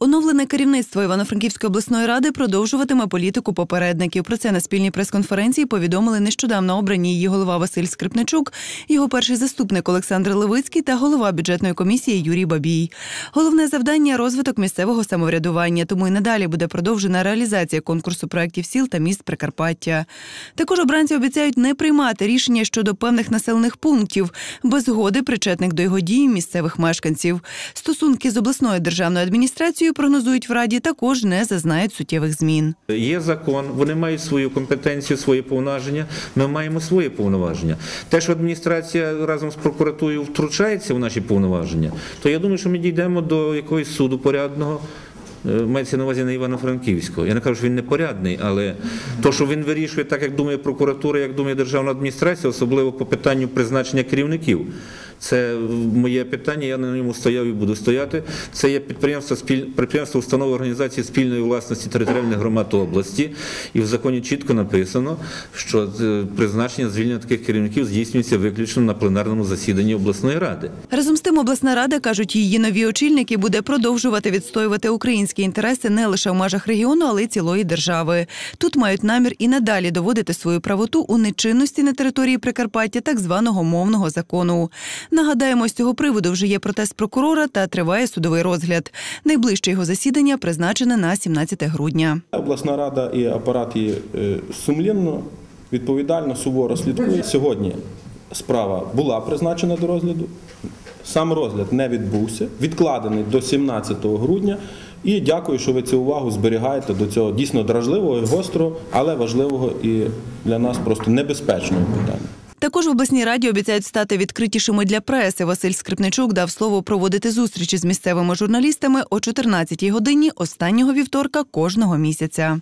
Оновлене керівництво Івано-Франківської обласної ради продовжуватиме політику попередників. Про це на спільній прес-конференції повідомили нещодавно обрані її голова Василь Скрипничук, його перший заступник Олександр Левицький та голова бюджетної комісії Юрій Бабій. Головне завдання розвиток місцевого самоврядування, тому і надалі буде продовжена реалізація конкурсу проєктів сіл та міст Прикарпаття. Також обранці обіцяють не приймати рішення щодо певних населених пунктів без згоди причетних до його дій місцевих мешканців. Стосунки з обласною державною адміністрацією прогнозують в раді також не зазнають суттєвих змін. Є закон, вони мають свою компетенцію, свої повноваження. Ми маємо свої повноваження. Те, що адміністрація разом з прокуратурою втручається в наші повноваження, то я думаю, що ми дійдемо до якогось суду порядного. е, Мається на увазі на Івано-Франківського. Я не кажу, що він непорядний, але то, що він вирішує так, як думає прокуратура, як думає державна адміністрація, особливо по питанню призначення керівників. Це моє питання, я на ньому стояв і буду стояти. Це є підприємство, підприємство установи організації спільної власності територіальних громад області. І в законі чітко написано, що е, призначення звільнення таких керівників здійснюється виключно на пленарному засіданні обласної ради. Разом з тим, обласна рада кажуть, її нові очільники буде продовжувати відстоювати українські інтереси не лише в межах регіону, але й цілої держави. Тут мають намір і надалі доводити свою правоту у нечинності на території Прикарпаття так званого мовного закону. Нагадаємо, з цього приводу вже є протест прокурора та триває судовий розгляд. Найближче його засідання призначене на 17 грудня. Обласна рада і апарат її е, сумлінно, відповідально, суворо слідкує. Сьогодні справа була призначена до розгляду. Сам розгляд не відбувся, відкладений до 17 грудня. І дякую, що ви цю увагу зберігаєте до цього дійсно дражливого і гострого, але важливого і для нас просто небезпечного питання. Також в обласній раді обіцяють стати відкритішими для преси. Василь Скрипничук дав слово проводити зустрічі з місцевими журналістами о 14-й годині останнього вівторка кожного місяця.